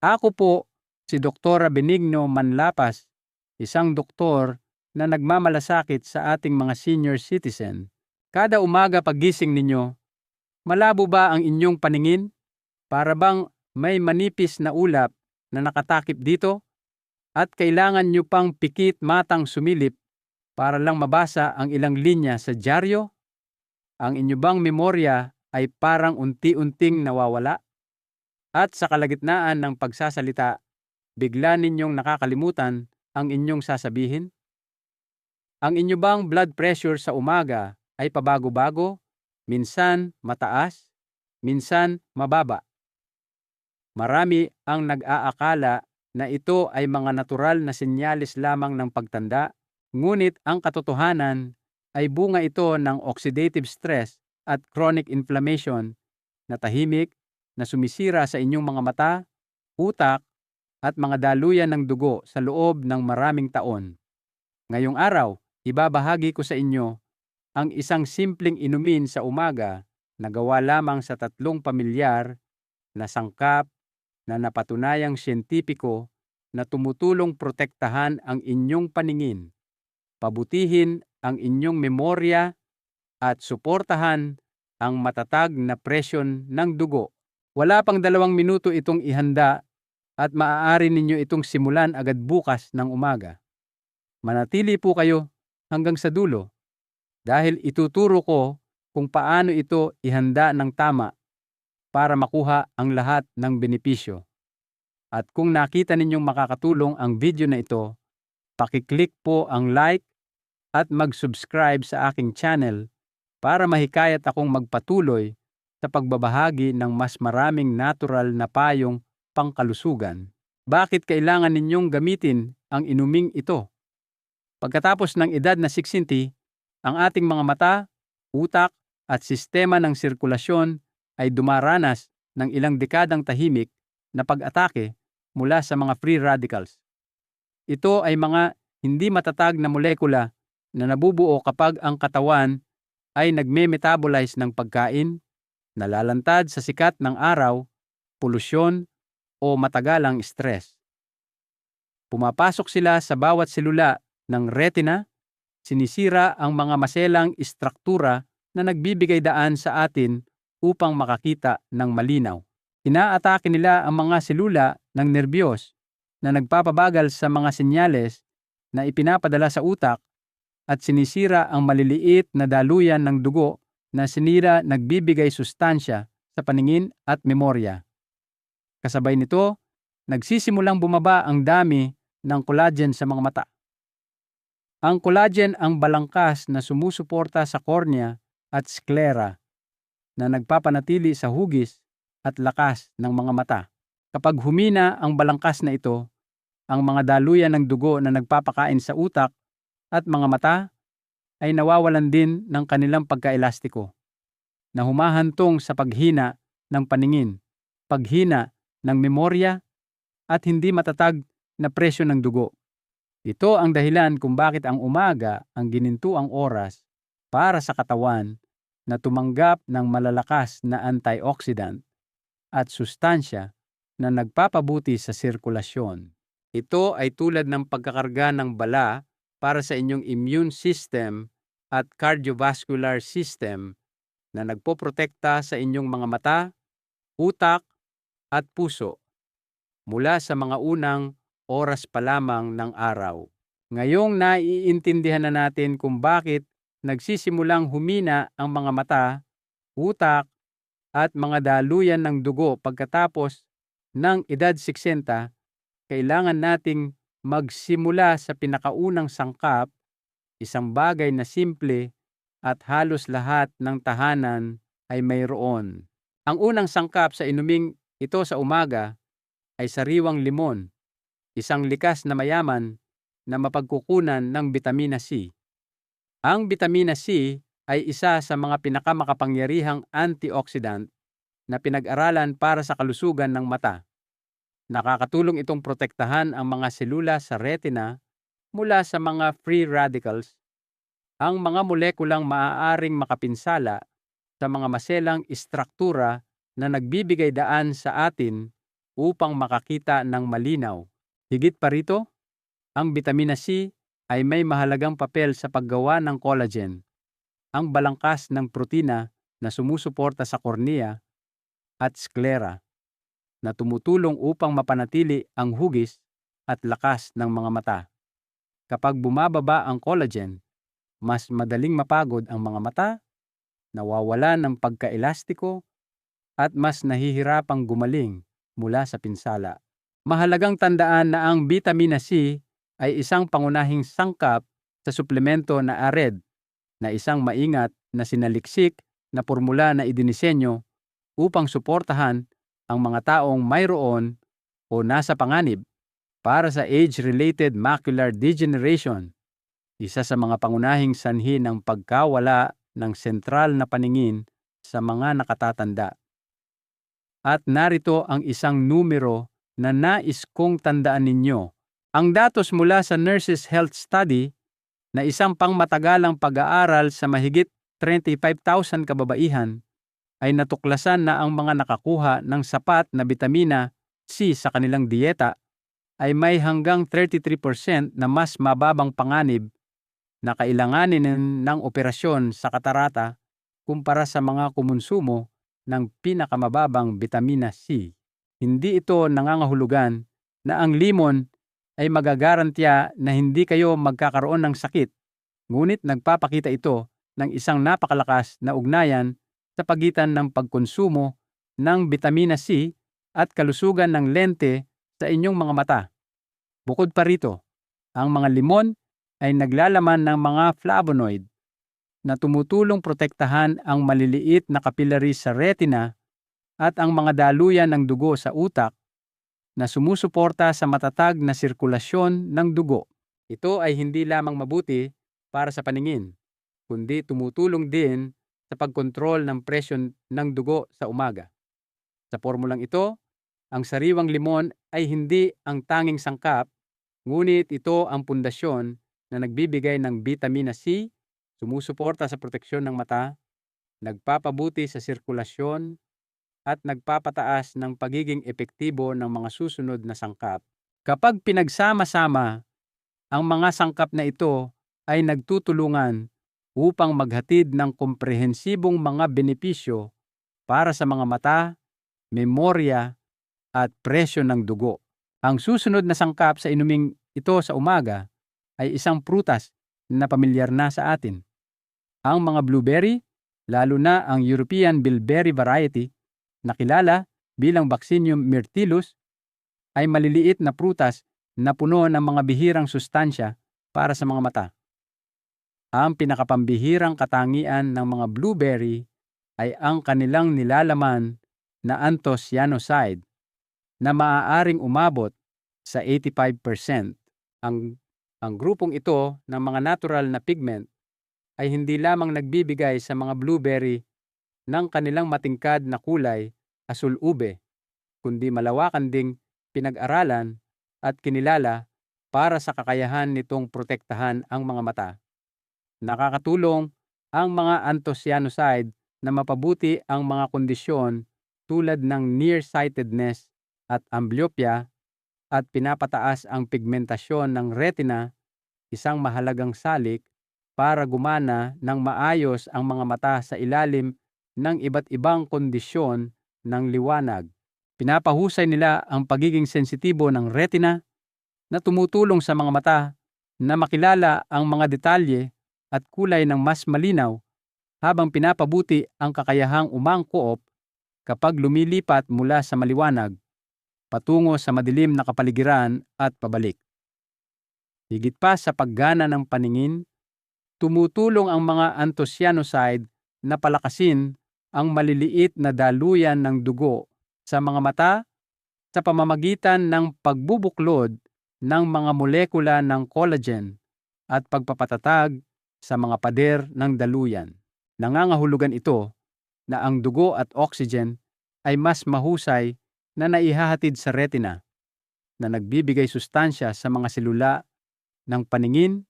Ako po si Doktora Benigno Manlapas, isang doktor na nagmamalasakit sa ating mga senior citizen. Kada umaga pagising ninyo, malabo ba ang inyong paningin? Para bang may manipis na ulap na nakatakip dito? At kailangan nyo pang pikit matang sumilip para lang mabasa ang ilang linya sa dyaryo? Ang inyo bang memorya ay parang unti-unting nawawala? At sa kalagitnaan ng pagsasalita, bigla ninyong nakakalimutan ang inyong sasabihin? Ang inyo bang blood pressure sa umaga ay pabago-bago, minsan mataas, minsan mababa? Marami ang nag-aakala na ito ay mga natural na senyales lamang ng pagtanda, ngunit ang katotohanan ay bunga ito ng oxidative stress at chronic inflammation na tahimik na sumisira sa inyong mga mata, utak, at mga daluyan ng dugo sa loob ng maraming taon. Ngayong araw, ibabahagi ko sa inyo ang isang simpleng inumin sa umaga na gawa lamang sa tatlong pamilyar na sangkap na napatunayang siyentipiko na tumutulong protektahan ang inyong paningin, pabutihin ang inyong memorya at suportahan ang matatag na presyon ng dugo. Wala pang dalawang minuto itong ihanda at maaari ninyo itong simulan agad bukas ng umaga. Manatili po kayo hanggang sa dulo dahil ituturo ko kung paano ito ihanda ng tama para makuha ang lahat ng benepisyo. At kung nakita ninyong makakatulong ang video na ito, pakiclick po ang like at mag-subscribe sa aking channel para mahikayat akong magpatuloy sa pagbabahagi ng mas maraming natural na payong pangkalusugan. Bakit kailangan ninyong gamitin ang inuming ito? Pagkatapos ng edad na 60, ang ating mga mata, utak at sistema ng sirkulasyon ay dumaranas ng ilang dekadang tahimik na pag-atake mula sa mga free radicals. Ito ay mga hindi matatag na molekula na nabubuo kapag ang katawan ay nagme-metabolize ng pagkain, nalalantad sa sikat ng araw, polusyon, o matagalang stress. Pumapasok sila sa bawat selula ng retina, sinisira ang mga maselang istruktura na nagbibigay daan sa atin upang makakita ng malinaw. Inaatake nila ang mga selula ng nerbiyos na nagpapabagal sa mga senyales na ipinapadala sa utak at sinisira ang maliliit na daluyan ng dugo na sinira nagbibigay sustansya sa paningin at memorya. Kasabay nito, nagsisimulang bumaba ang dami ng collagen sa mga mata. Ang collagen ang balangkas na sumusuporta sa kornea at sklera na nagpapanatili sa hugis at lakas ng mga mata. Kapag humina ang balangkas na ito, ang mga daluyan ng dugo na nagpapakain sa utak at mga mata ay nawawalan din ng kanilang pagkaelastiko na humahantong sa paghina ng paningin, paghina ng memorya at hindi matatag na presyo ng dugo. Ito ang dahilan kung bakit ang umaga ang ginintuang oras para sa katawan na tumanggap ng malalakas na antioxidant at sustansya na nagpapabuti sa sirkulasyon. Ito ay tulad ng pagkakarga ng bala para sa inyong immune system at cardiovascular system na nagpoprotekta sa inyong mga mata, utak, at puso mula sa mga unang oras pa lamang ng araw. Ngayong naiintindihan na natin kung bakit nagsisimulang humina ang mga mata, utak, at mga daluyan ng dugo pagkatapos ng edad 60, kailangan nating magsimula sa pinakaunang sangkap, isang bagay na simple at halos lahat ng tahanan ay mayroon. Ang unang sangkap sa inuming ito sa umaga ay sariwang limon, isang likas na mayaman na mapagkukunan ng bitamina C. Ang bitamina C ay isa sa mga pinakamakapangyarihang antioxidant na pinag-aralan para sa kalusugan ng mata. Nakakatulong itong protektahan ang mga selula sa retina mula sa mga free radicals, ang mga molekulang maaaring makapinsala sa mga maselang istruktura na nagbibigay daan sa atin upang makakita ng malinaw. Higit pa rito, ang vitamina C ay may mahalagang papel sa paggawa ng collagen, ang balangkas ng protina na sumusuporta sa kornea at sklera na tumutulong upang mapanatili ang hugis at lakas ng mga mata. Kapag bumababa ang collagen, mas madaling mapagod ang mga mata, nawawala ng pagkaelastiko, at mas nahihirapang gumaling mula sa pinsala. Mahalagang tandaan na ang vitamina C ay isang pangunahing sangkap sa suplemento na ARED na isang maingat na sinaliksik na formula na idinisenyo upang suportahan ang mga taong mayroon o nasa panganib para sa age-related macular degeneration, isa sa mga pangunahing sanhi ng pagkawala ng sentral na paningin sa mga nakatatanda. At narito ang isang numero na nais kong tandaan ninyo. Ang datos mula sa Nurses Health Study na isang pangmatagalang pag-aaral sa mahigit 35,000 kababaihan ay natuklasan na ang mga nakakuha ng sapat na bitamina C sa kanilang dieta ay may hanggang 33% na mas mababang panganib na kailanganin ng operasyon sa katarata kumpara sa mga kumonsumo ng pinakamababang bitamina C. Hindi ito nangangahulugan na ang limon ay magagarantya na hindi kayo magkakaroon ng sakit, ngunit nagpapakita ito ng isang napakalakas na ugnayan sa pagitan ng pagkonsumo ng vitamina C at kalusugan ng lente sa inyong mga mata. Bukod pa rito, ang mga limon ay naglalaman ng mga flavonoid na tumutulong protektahan ang maliliit na capillaries sa retina at ang mga daluyan ng dugo sa utak na sumusuporta sa matatag na sirkulasyon ng dugo. Ito ay hindi lamang mabuti para sa paningin, kundi tumutulong din sa pagkontrol ng presyon ng dugo sa umaga. Sa formulang ito, ang sariwang limon ay hindi ang tanging sangkap, ngunit ito ang pundasyon na nagbibigay ng vitamina C, sumusuporta sa proteksyon ng mata, nagpapabuti sa sirkulasyon, at nagpapataas ng pagiging epektibo ng mga susunod na sangkap. Kapag pinagsama-sama, ang mga sangkap na ito ay nagtutulungan upang maghatid ng komprehensibong mga benepisyo para sa mga mata, memorya, at presyo ng dugo. Ang susunod na sangkap sa inuming ito sa umaga ay isang prutas na pamilyar na sa atin. Ang mga blueberry, lalo na ang European bilberry variety, na kilala bilang Vaccinium myrtillus, ay maliliit na prutas na puno ng mga bihirang sustansya para sa mga mata. Ang pinakapambihirang katangian ng mga blueberry ay ang kanilang nilalaman na anthocyanoside na maaaring umabot sa 85%. Ang, ang grupong ito ng mga natural na pigment ay hindi lamang nagbibigay sa mga blueberry ng kanilang matingkad na kulay asul-ube, kundi malawakan ding pinag-aralan at kinilala para sa kakayahan nitong protektahan ang mga mata. Nakakatulong ang mga anthocyanoside na mapabuti ang mga kondisyon tulad ng nearsightedness at amblyopia at pinapataas ang pigmentasyon ng retina, isang mahalagang salik para gumana ng maayos ang mga mata sa ilalim ng iba't ibang kondisyon ng liwanag. Pinapahusay nila ang pagiging sensitibo ng retina na tumutulong sa mga mata na makilala ang mga detalye at kulay ng mas malinaw habang pinapabuti ang kakayahang umangkoop kapag lumilipat mula sa maliwanag patungo sa madilim na kapaligiran at pabalik. Higit pa sa paggana ng paningin, tumutulong ang mga anthocyanoside na palakasin ang maliliit na daluyan ng dugo sa mga mata sa pamamagitan ng pagbubuklod ng mga molekula ng collagen at pagpapatatag sa mga pader ng daluyan. Nangangahulugan ito na ang dugo at oxygen ay mas mahusay na naihahatid sa retina na nagbibigay sustansya sa mga selula ng paningin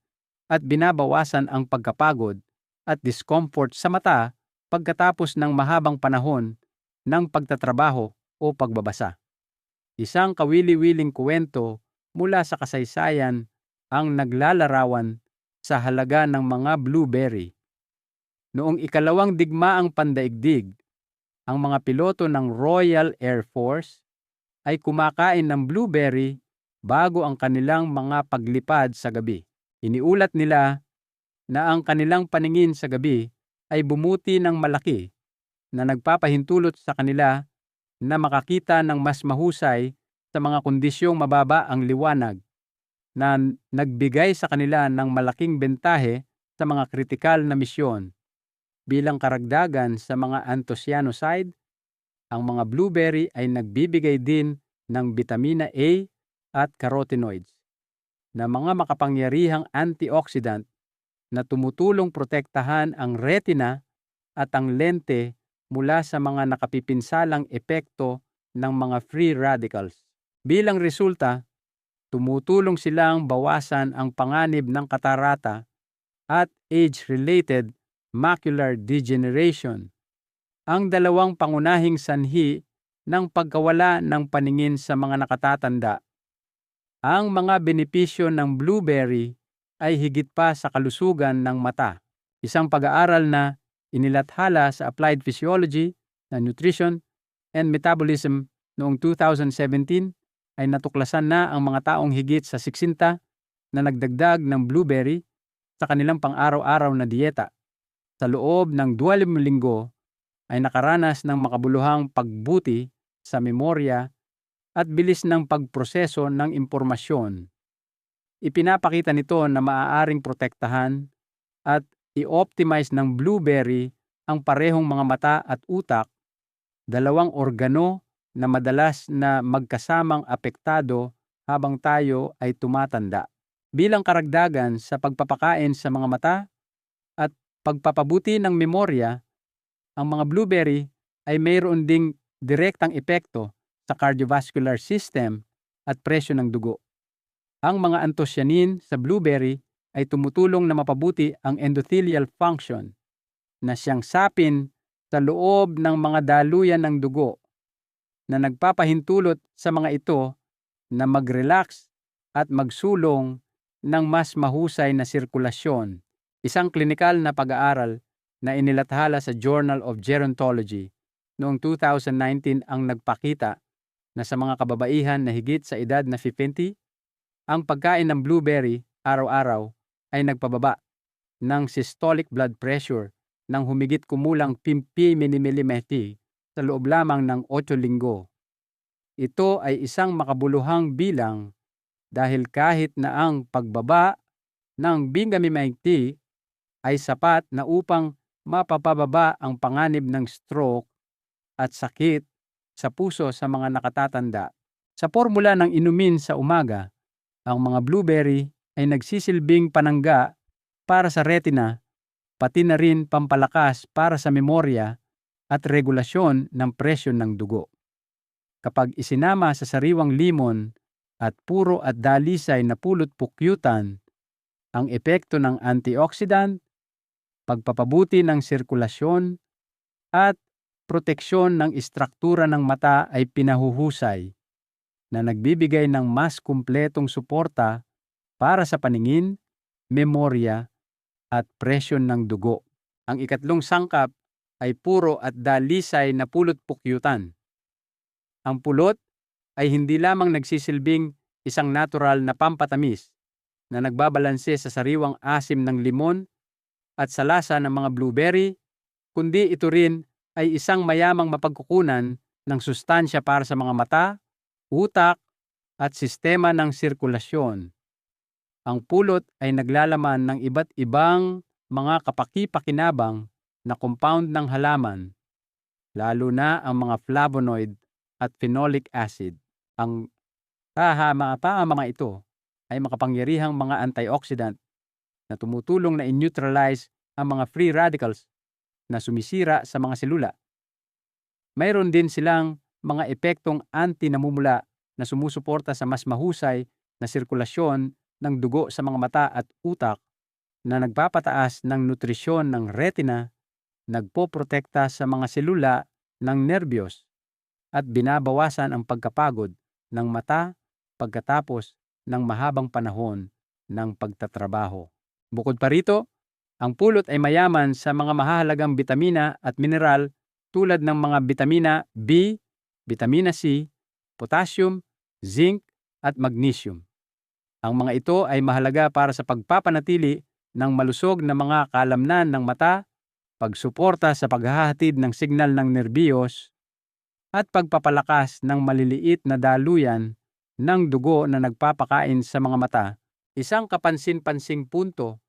at binabawasan ang pagkapagod at discomfort sa mata pagkatapos ng mahabang panahon ng pagtatrabaho o pagbabasa. Isang kawili-wiling kwento mula sa kasaysayan ang naglalarawan sa halaga ng mga blueberry. Noong ikalawang digmaang pandaigdig, ang mga piloto ng Royal Air Force ay kumakain ng blueberry bago ang kanilang mga paglipad sa gabi. Iniulat nila na ang kanilang paningin sa gabi ay bumuti ng malaki na nagpapahintulot sa kanila na makakita ng mas mahusay sa mga kondisyong mababa ang liwanag na nagbigay sa kanila ng malaking bentahe sa mga kritikal na misyon. Bilang karagdagan sa mga anthocyanocide, ang mga blueberry ay nagbibigay din ng vitamina A at carotenoids na mga makapangyarihang antioxidant na tumutulong protektahan ang retina at ang lente mula sa mga nakapipinsalang epekto ng mga free radicals. Bilang resulta, tumutulong silang bawasan ang panganib ng katarata at age-related macular degeneration, ang dalawang pangunahing sanhi ng pagkawala ng paningin sa mga nakatatanda. Ang mga benepisyo ng blueberry ay higit pa sa kalusugan ng mata. Isang pag-aaral na inilathala sa Applied Physiology and Nutrition and Metabolism noong 2017 ay natuklasan na ang mga taong higit sa 60 na nagdagdag ng blueberry sa kanilang pang-araw-araw na dieta. Sa loob ng 20 linggo ay nakaranas ng makabuluhang pagbuti sa memorya at bilis ng pagproseso ng impormasyon. Ipinapakita nito na maaaring protektahan at i-optimize ng blueberry ang parehong mga mata at utak, dalawang organo na madalas na magkasamang apektado habang tayo ay tumatanda. Bilang karagdagan sa pagpapakain sa mga mata at pagpapabuti ng memorya, ang mga blueberry ay mayroon ding direktang epekto sa cardiovascular system at presyo ng dugo. Ang mga anthocyanin sa blueberry ay tumutulong na mapabuti ang endothelial function na siyang sapin sa loob ng mga daluyan ng dugo na nagpapahintulot sa mga ito na mag-relax at magsulong ng mas mahusay na sirkulasyon. Isang klinikal na pag-aaral na inilathala sa Journal of Gerontology noong 2019 ang nagpakita na sa mga kababaihan na higit sa edad na 50, ang pagkain ng blueberry araw-araw ay nagpababa ng systolic blood pressure ng humigit kumulang 50 mm sa loob lamang ng 8 linggo. Ito ay isang makabuluhang bilang dahil kahit na ang pagbaba ng bingamimaigti ay sapat na upang mapapababa ang panganib ng stroke at sakit sa puso sa mga nakatatanda. Sa formula ng inumin sa umaga, ang mga blueberry ay nagsisilbing panangga para sa retina, pati na rin pampalakas para sa memorya at regulasyon ng presyon ng dugo. Kapag isinama sa sariwang limon at puro at dalisay na pulot pukyutan, ang epekto ng antioxidant, pagpapabuti ng sirkulasyon, at proteksyon ng istruktura ng mata ay pinahuhusay na nagbibigay ng mas kumpletong suporta para sa paningin, memorya, at presyon ng dugo. Ang ikatlong sangkap ay puro at dalisay na pulot pukyutan. Ang pulot ay hindi lamang nagsisilbing isang natural na pampatamis na nagbabalanse sa sariwang asim ng limon at sa lasa ng mga blueberry, kundi ito rin ay isang mayamang mapagkukunan ng sustansya para sa mga mata, utak, at sistema ng sirkulasyon. Ang pulot ay naglalaman ng iba't ibang mga kapaki-pakinabang na compound ng halaman, lalo na ang mga flavonoid at phenolic acid. Ang tahama pa ang mga ito ay makapangyarihang mga antioxidant na tumutulong na in-neutralize ang mga free radicals na sumisira sa mga selula. Mayroon din silang mga epektong anti-namumula na sumusuporta sa mas mahusay na sirkulasyon ng dugo sa mga mata at utak na nagpapataas ng nutrisyon ng retina nagpoprotekta sa mga selula ng nerbiyos at binabawasan ang pagkapagod ng mata pagkatapos ng mahabang panahon ng pagtatrabaho. Bukod pa rito, ang pulot ay mayaman sa mga mahahalagang bitamina at mineral tulad ng mga bitamina B, bitamina C, potassium, zinc, at magnesium. Ang mga ito ay mahalaga para sa pagpapanatili ng malusog na mga kalamnan ng mata, pagsuporta sa paghahatid ng signal ng nerbiyos, at pagpapalakas ng maliliit na daluyan ng dugo na nagpapakain sa mga mata. Isang kapansin-pansing punto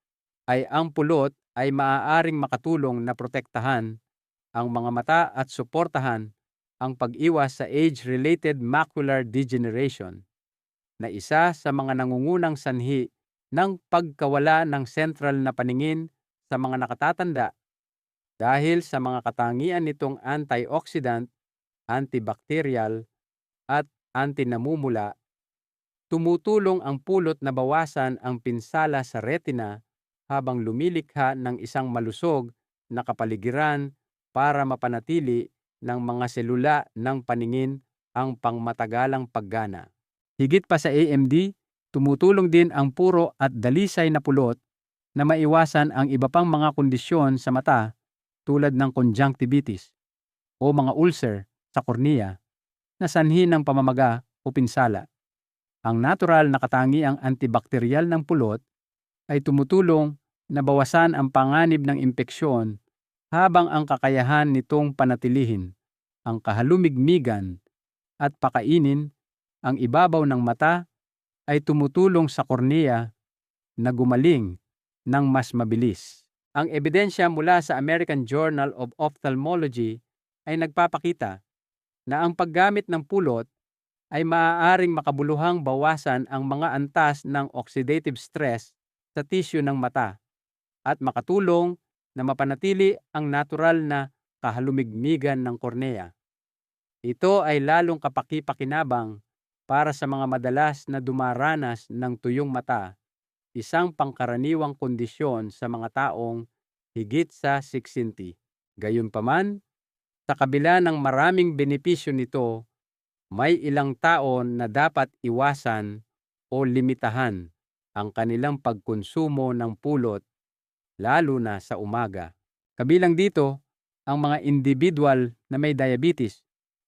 ay ang pulot ay maaaring makatulong na protektahan ang mga mata at suportahan ang pag-iwas sa age-related macular degeneration na isa sa mga nangungunang sanhi ng pagkawala ng central na paningin sa mga nakatatanda dahil sa mga katangian nitong antioxidant, antibacterial, at antinamumula, tumutulong ang pulot na bawasan ang pinsala sa retina habang lumilikha ng isang malusog na kapaligiran para mapanatili ng mga selula ng paningin ang pangmatagalang paggana. Higit pa sa AMD, tumutulong din ang puro at dalisay na pulot na maiwasan ang iba pang mga kondisyon sa mata tulad ng conjunctivitis o mga ulcer sa kornea na sanhi ng pamamaga o pinsala. Ang natural na katangiang antibakterial ng pulot ay tumutulong na bawasan ang panganib ng impeksyon habang ang kakayahan nitong panatilihin ang kahalumigmigan at pakainin ang ibabaw ng mata ay tumutulong sa kornea na gumaling ng mas mabilis. Ang ebidensya mula sa American Journal of Ophthalmology ay nagpapakita na ang paggamit ng pulot ay maaaring makabuluhang bawasan ang mga antas ng oxidative stress sa tissue ng mata at makatulong na mapanatili ang natural na kahalumigmigan ng kornea. Ito ay lalong kapaki-pakinabang para sa mga madalas na dumaranas ng tuyong mata, isang pangkaraniwang kondisyon sa mga taong higit sa 60. Gayunpaman, sa kabila ng maraming benepisyo nito, may ilang taon na dapat iwasan o limitahan ang kanilang pagkonsumo ng pulot lalo na sa umaga. Kabilang dito ang mga individual na may diabetes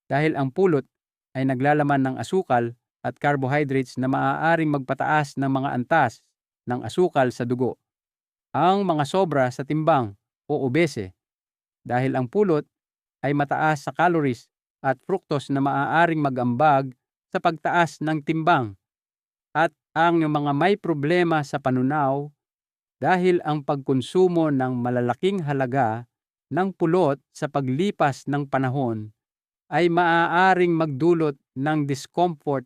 dahil ang pulot ay naglalaman ng asukal at carbohydrates na maaaring magpataas ng mga antas ng asukal sa dugo. Ang mga sobra sa timbang o obese dahil ang pulot ay mataas sa calories at fructose na maaaring magambag sa pagtaas ng timbang at ang mga may problema sa panunaw dahil ang pagkonsumo ng malalaking halaga ng pulot sa paglipas ng panahon ay maaaring magdulot ng discomfort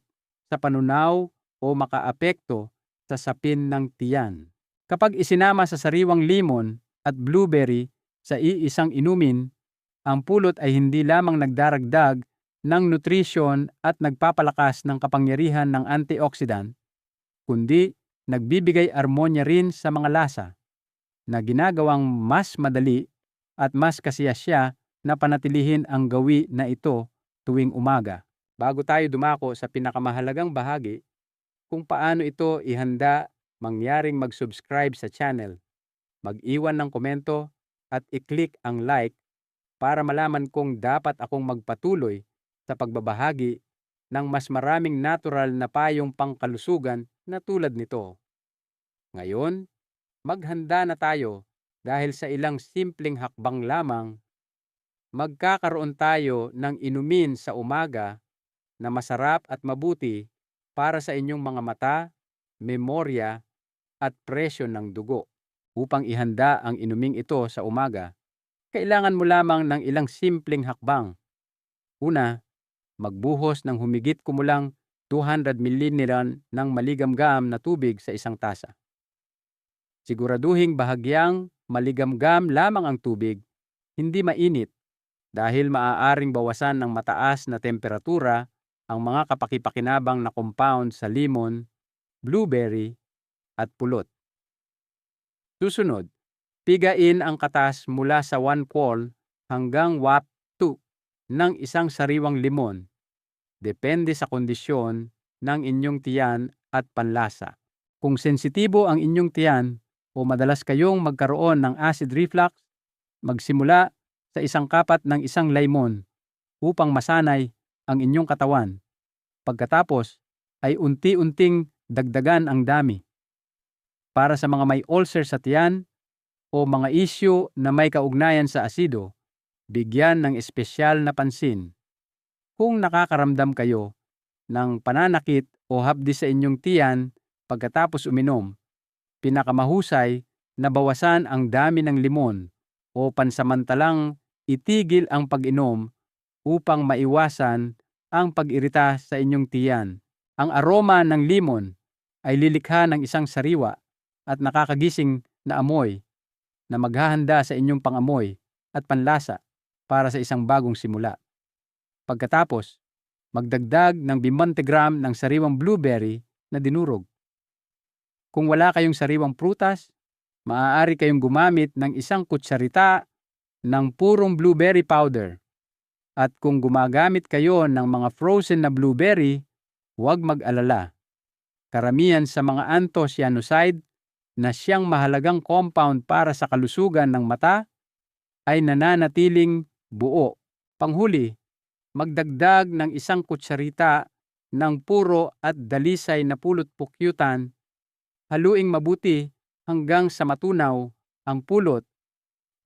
sa panunaw o makaapekto sa sapin ng tiyan. Kapag isinama sa sariwang limon at blueberry sa iisang inumin, ang pulot ay hindi lamang nagdaragdag ng nutrisyon at nagpapalakas ng kapangyarihan ng antioxidant, kundi nagbibigay armonya rin sa mga lasa na ginagawang mas madali at mas kasiyasya na panatilihin ang gawi na ito tuwing umaga. Bago tayo dumako sa pinakamahalagang bahagi, kung paano ito ihanda mangyaring mag-subscribe sa channel, mag-iwan ng komento at i-click ang like para malaman kong dapat akong magpatuloy sa pagbabahagi ng mas maraming natural na payong pangkalusugan na tulad nito. Ngayon, maghanda na tayo dahil sa ilang simpleng hakbang lamang, magkakaroon tayo ng inumin sa umaga na masarap at mabuti para sa inyong mga mata, memorya, at presyo ng dugo. Upang ihanda ang inuming ito sa umaga, kailangan mo lamang ng ilang simpleng hakbang. Una, magbuhos ng humigit kumulang 200 ml ng maligamgam na tubig sa isang tasa. Siguraduhing bahagyang maligamgam lamang ang tubig, hindi mainit dahil maaaring bawasan ng mataas na temperatura ang mga kapakipakinabang na compound sa limon, blueberry, at pulot. Susunod, pigain ang katas mula sa 1 quart hanggang WAP 2 ng isang sariwang limon Depende sa kondisyon ng inyong tiyan at panlasa. Kung sensitibo ang inyong tiyan o madalas kayong magkaroon ng acid reflux, magsimula sa isang kapat ng isang lemon upang masanay ang inyong katawan. Pagkatapos ay unti-unting dagdagan ang dami. Para sa mga may ulcer sa tiyan o mga isyu na may kaugnayan sa asido, bigyan ng espesyal na pansin. Kung nakakaramdam kayo ng pananakit o hapdi sa inyong tiyan pagkatapos uminom, pinakamahusay na bawasan ang dami ng limon o pansamantalang itigil ang pag-inom upang maiwasan ang pag-irita sa inyong tiyan. Ang aroma ng limon ay lilikha ng isang sariwa at nakakagising na amoy na maghahanda sa inyong pangamoy at panlasa para sa isang bagong simula. Pagkatapos, magdagdag ng 20 gram ng sariwang blueberry na dinurog. Kung wala kayong sariwang prutas, maaari kayong gumamit ng isang kutsarita ng purong blueberry powder. At kung gumagamit kayo ng mga frozen na blueberry, huwag mag-alala. Karamihan sa mga anthocyanidide na siyang mahalagang compound para sa kalusugan ng mata ay nananatiling buo. Panghuli, magdagdag ng isang kutsarita ng puro at dalisay na pulot pukyutan, haluing mabuti hanggang sa matunaw ang pulot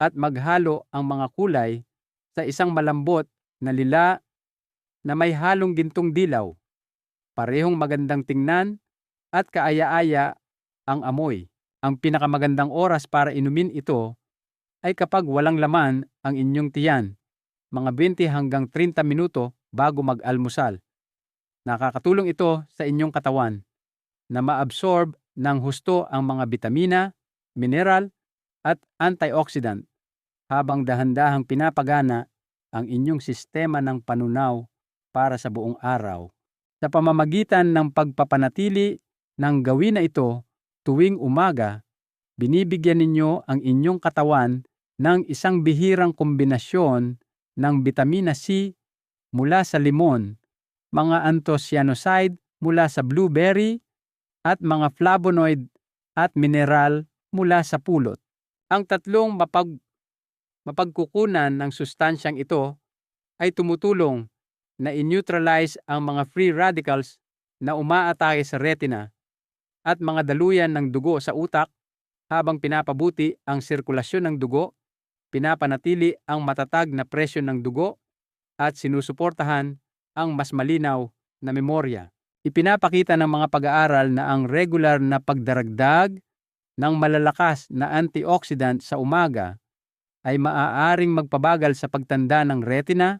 at maghalo ang mga kulay sa isang malambot na lila na may halong gintong dilaw. Parehong magandang tingnan at kaaya-aya ang amoy. Ang pinakamagandang oras para inumin ito ay kapag walang laman ang inyong tiyan mga 20 hanggang 30 minuto bago mag-almusal. Nakakatulong ito sa inyong katawan na maabsorb ng husto ang mga bitamina, mineral, at antioxidant habang dahan-dahang pinapagana ang inyong sistema ng panunaw para sa buong araw. Sa pamamagitan ng pagpapanatili ng gawin na ito tuwing umaga, binibigyan ninyo ang inyong katawan ng isang bihirang kombinasyon ng vitamina C mula sa limon, mga anthocyanidide mula sa blueberry, at mga flavonoid at mineral mula sa pulot. Ang tatlong mapag, mapagkukunan ng sustansyang ito ay tumutulong na in-neutralize ang mga free radicals na umaatake sa retina at mga daluyan ng dugo sa utak habang pinapabuti ang sirkulasyon ng dugo pinapanatili ang matatag na presyo ng dugo at sinusuportahan ang mas malinaw na memorya. Ipinapakita ng mga pag-aaral na ang regular na pagdaragdag ng malalakas na antioxidant sa umaga ay maaaring magpabagal sa pagtanda ng retina,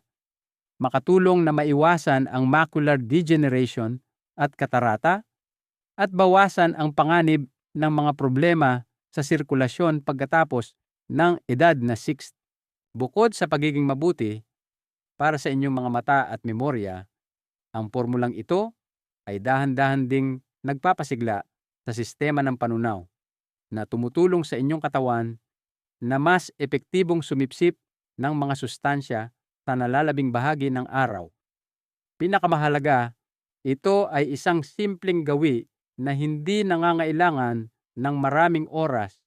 makatulong na maiwasan ang macular degeneration at katarata, at bawasan ang panganib ng mga problema sa sirkulasyon pagkatapos ng edad na 6. Bukod sa pagiging mabuti para sa inyong mga mata at memorya, ang formulang ito ay dahan-dahan ding nagpapasigla sa sistema ng panunaw na tumutulong sa inyong katawan na mas epektibong sumipsip ng mga sustansya sa nalalabing bahagi ng araw. Pinakamahalaga, ito ay isang simpleng gawi na hindi nangangailangan ng maraming oras,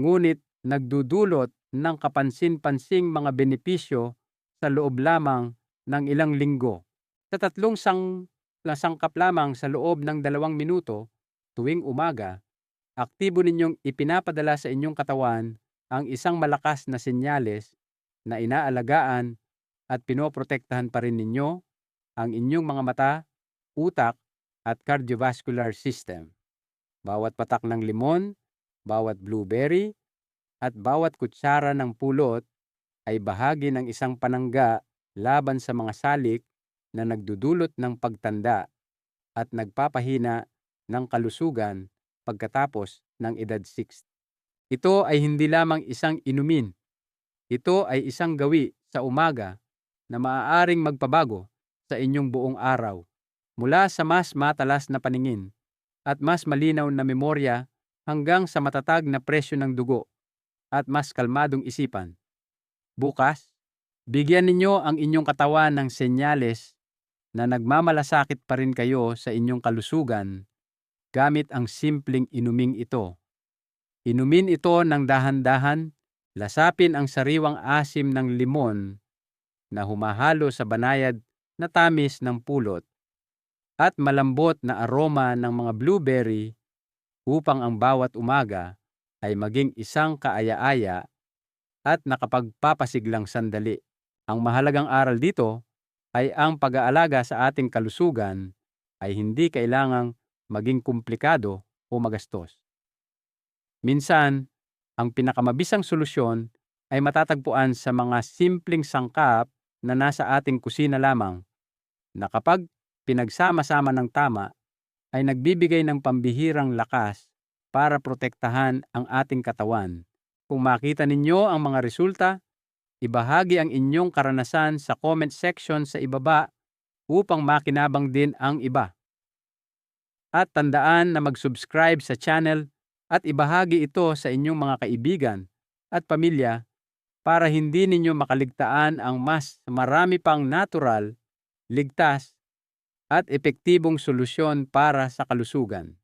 ngunit nagdudulot ng kapansin-pansing mga benepisyo sa loob lamang ng ilang linggo. Sa tatlong sang sangkap lamang sa loob ng dalawang minuto tuwing umaga, aktibo ninyong ipinapadala sa inyong katawan ang isang malakas na senyales na inaalagaan at pinoprotektahan pa rin ninyo ang inyong mga mata, utak, at cardiovascular system. Bawat patak ng limon, bawat blueberry, at bawat kutsara ng pulot ay bahagi ng isang panangga laban sa mga salik na nagdudulot ng pagtanda at nagpapahina ng kalusugan pagkatapos ng edad 6. Ito ay hindi lamang isang inumin. Ito ay isang gawi sa umaga na maaaring magpabago sa inyong buong araw mula sa mas matalas na paningin at mas malinaw na memorya hanggang sa matatag na presyo ng dugo at mas kalmadong isipan. Bukas, bigyan ninyo ang inyong katawan ng senyales na nagmamalasakit pa rin kayo sa inyong kalusugan gamit ang simpleng inuming ito. Inumin ito ng dahan-dahan, lasapin ang sariwang asim ng limon na humahalo sa banayad na tamis ng pulot at malambot na aroma ng mga blueberry upang ang bawat umaga ay maging isang kaaya-aya at nakapagpapasiglang sandali. Ang mahalagang aral dito ay ang pag-aalaga sa ating kalusugan ay hindi kailangang maging komplikado o magastos. Minsan, ang pinakamabisang solusyon ay matatagpuan sa mga simpleng sangkap na nasa ating kusina lamang na kapag pinagsama-sama ng tama ay nagbibigay ng pambihirang lakas para protektahan ang ating katawan. Kung makita ninyo ang mga resulta, ibahagi ang inyong karanasan sa comment section sa ibaba upang makinabang din ang iba. At tandaan na mag-subscribe sa channel at ibahagi ito sa inyong mga kaibigan at pamilya para hindi ninyo makaligtaan ang mas marami pang natural, ligtas, at epektibong solusyon para sa kalusugan.